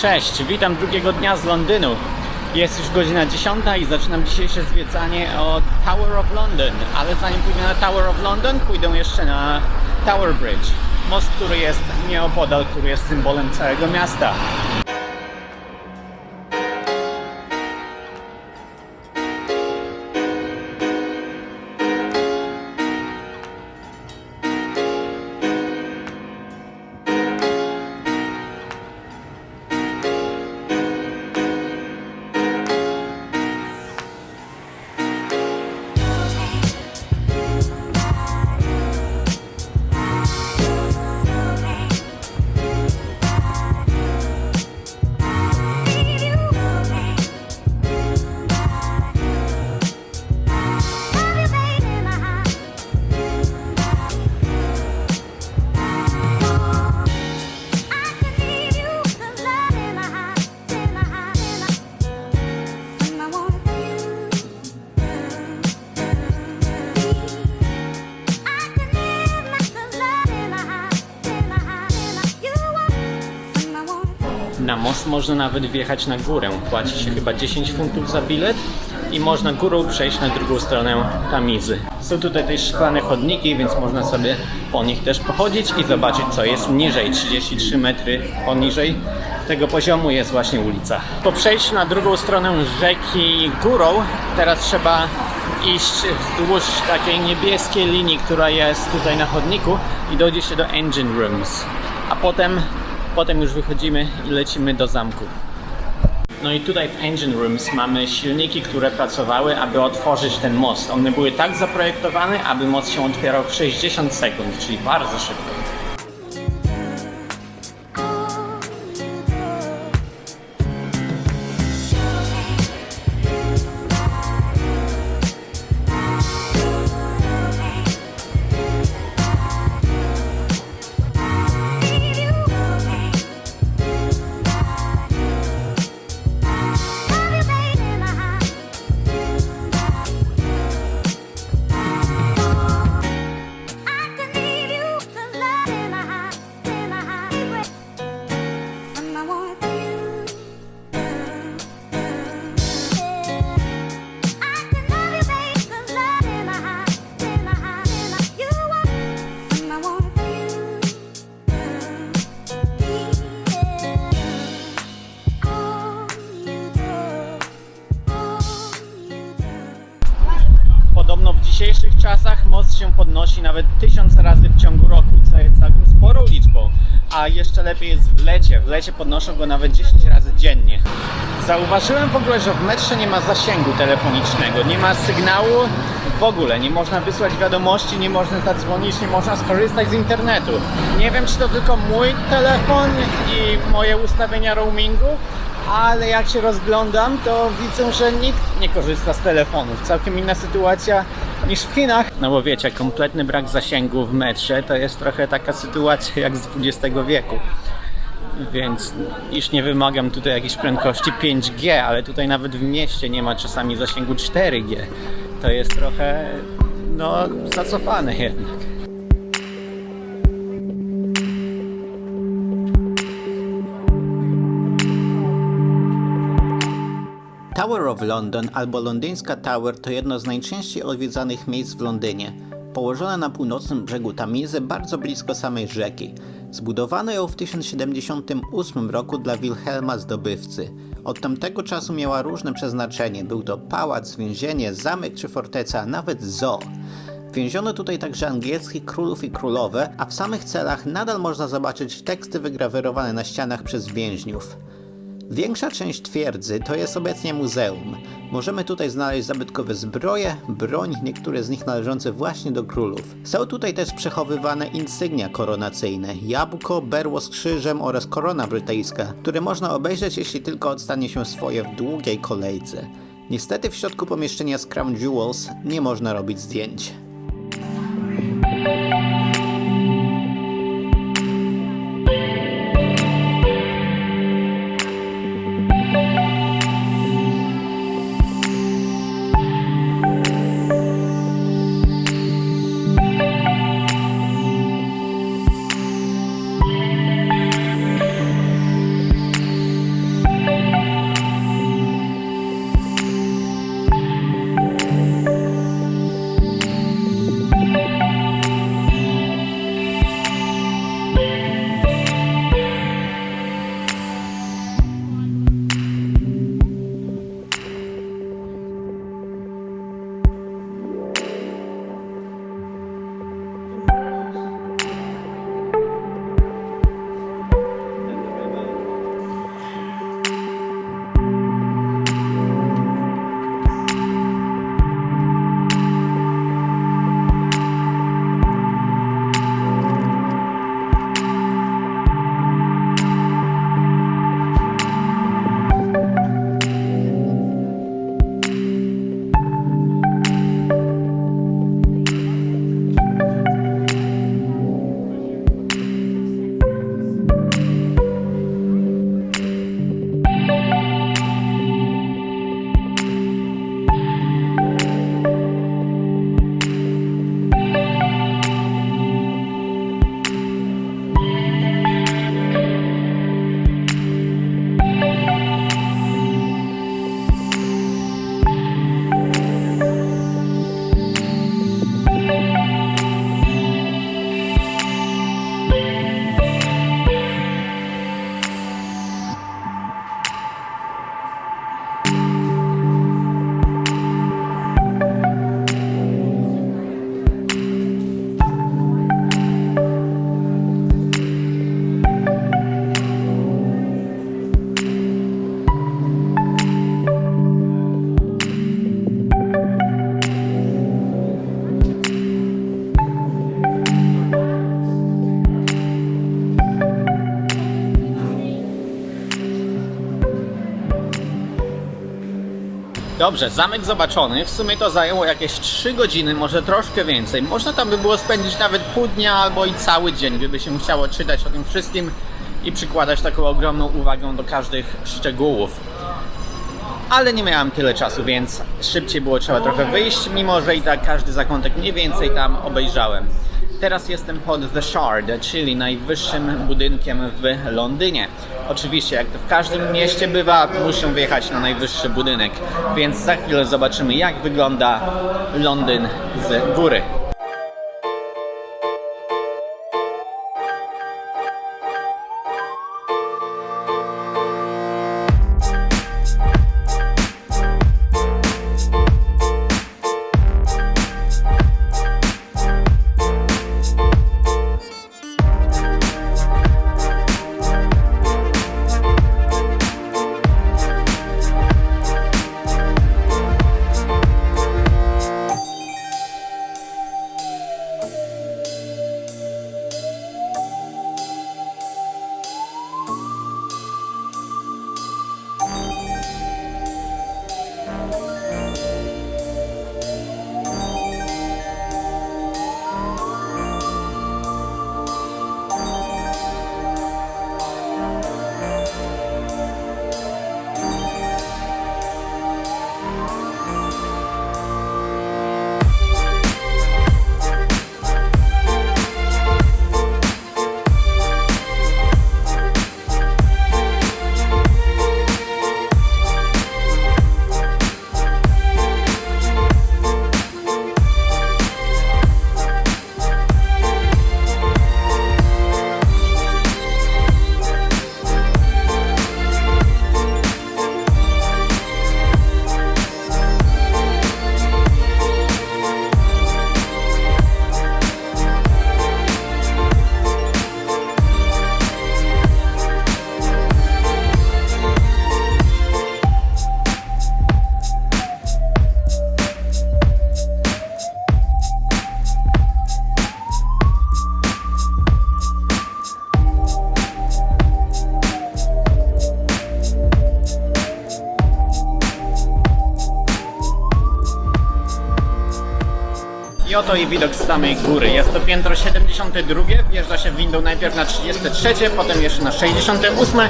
Cześć, witam drugiego dnia z Londynu. Jest już godzina 10 i zaczynam dzisiejsze zwiedzanie od Tower of London, ale zanim pójdę na Tower of London, pójdę jeszcze na Tower Bridge. Most, który jest nieopodal, który jest symbolem całego miasta. Na most można nawet wjechać na górę. Płaci się chyba 10 funtów za bilet i można górą przejść na drugą stronę Tamizy. Są tutaj też szklane chodniki, więc można sobie po nich też pochodzić i zobaczyć co jest niżej. 33 metry poniżej tego poziomu jest właśnie ulica. Po przejściu na drugą stronę rzeki górą, teraz trzeba iść wzdłuż takiej niebieskiej linii, która jest tutaj na chodniku i dojdzie się do engine rooms. A potem Potem już wychodzimy i lecimy do zamku. No i tutaj w Engine Rooms mamy silniki, które pracowały, aby otworzyć ten most. One były tak zaprojektowane, aby most się otwierał w 60 sekund, czyli bardzo szybko. Dzisiejszych czasach most się podnosi nawet tysiąc razy w ciągu roku, co jest całkiem sporą liczbą. A jeszcze lepiej jest w lecie. W lecie podnoszą go nawet 10 razy dziennie. Zauważyłem w ogóle, że w metrze nie ma zasięgu telefonicznego, nie ma sygnału w ogóle, nie można wysłać wiadomości, nie można zadzwonić, nie można skorzystać z internetu. Nie wiem, czy to tylko mój telefon i moje ustawienia roamingu, ale jak się rozglądam, to widzę, że nikt nie korzysta z telefonów. Całkiem inna sytuacja niż w Chinach. No bo wiecie, kompletny brak zasięgu w metrze to jest trochę taka sytuacja jak z XX wieku. Więc już nie wymagam tutaj jakiejś prędkości 5G, ale tutaj nawet w mieście nie ma czasami zasięgu 4G. To jest trochę, no, zacofane jednak. Tower of London albo londyńska Tower to jedno z najczęściej odwiedzanych miejsc w Londynie. Położone na północnym brzegu Tamizy, bardzo blisko samej rzeki. Zbudowano ją w 1078 roku dla Wilhelma Zdobywcy. Od tamtego czasu miała różne przeznaczenie. Był to pałac, więzienie, zamek czy forteca, a nawet zoo. Więziono tutaj także angielskich królów i królowe, a w samych celach nadal można zobaczyć teksty wygrawerowane na ścianach przez więźniów. Większa część twierdzy to jest obecnie muzeum. Możemy tutaj znaleźć zabytkowe zbroje, broń, niektóre z nich należące właśnie do królów. Są tutaj też przechowywane insygnia koronacyjne, jabłko, berło z krzyżem oraz korona brytyjska, które można obejrzeć jeśli tylko odstanie się swoje w długiej kolejce. Niestety w środku pomieszczenia z Crown Jewels nie można robić zdjęć. Dobrze, zamek zobaczony. W sumie to zajęło jakieś 3 godziny, może troszkę więcej. Można tam by było spędzić nawet pół dnia albo i cały dzień, gdyby się chciało czytać o tym wszystkim i przykładać taką ogromną uwagę do każdych szczegółów. Ale nie miałem tyle czasu, więc szybciej było trzeba trochę wyjść, mimo że i tak każdy zakątek mniej więcej tam obejrzałem. Teraz jestem pod The Shard, czyli najwyższym budynkiem w Londynie. Oczywiście, jak to w każdym mieście bywa, muszę wjechać na najwyższy budynek, więc za chwilę zobaczymy, jak wygląda Londyn z góry. I oto i widok z samej góry. Jest to piętro 72, wjeżdża się windą najpierw na 33, potem jeszcze na 68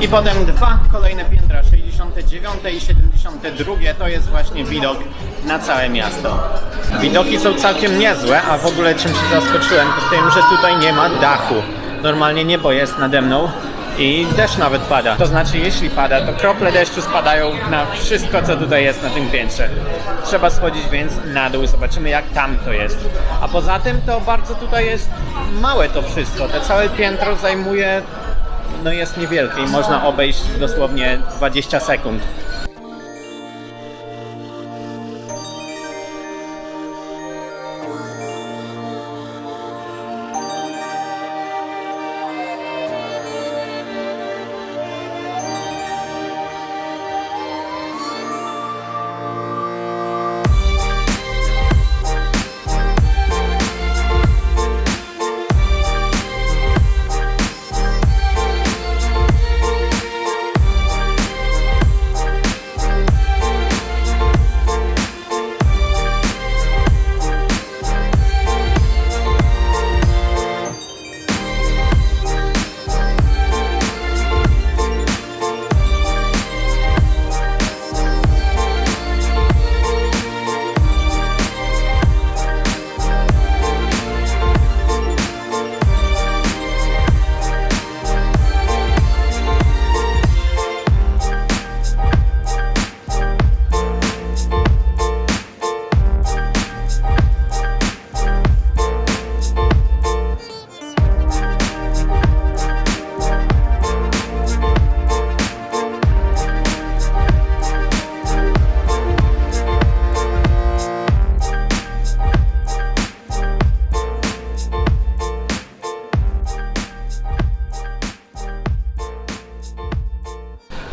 i potem dwa kolejne piętra, 69 i 72. To jest właśnie widok na całe miasto. Widoki są całkiem niezłe, a w ogóle czym się zaskoczyłem to tym, że tutaj nie ma dachu. Normalnie niebo jest nade mną i deszcz nawet pada. To znaczy, jeśli pada, to krople deszczu spadają na wszystko, co tutaj jest na tym piętrze. Trzeba schodzić więc na dół, zobaczymy jak tam to jest. A poza tym to bardzo tutaj jest małe to wszystko. Te całe piętro zajmuje, no jest niewielkie i można obejść dosłownie 20 sekund.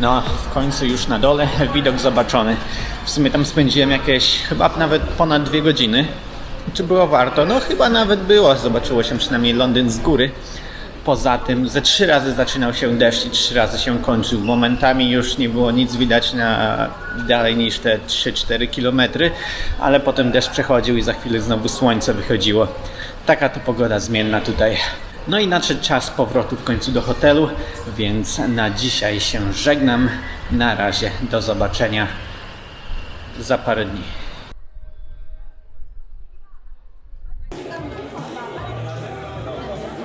No, w końcu już na dole, widok zobaczony. W sumie tam spędziłem jakieś chyba nawet ponad dwie godziny. Czy było warto? No chyba nawet było, zobaczyło się przynajmniej Londyn z góry. Poza tym ze trzy razy zaczynał się deszcz i trzy razy się kończył. Momentami już nie było nic widać na dalej niż te 3-4 kilometry, ale potem deszcz przechodził i za chwilę znowu słońce wychodziło. Taka to pogoda zmienna tutaj. No i nadszedł czas powrotu w końcu do hotelu, więc na dzisiaj się żegnam. Na razie, do zobaczenia za parę dni.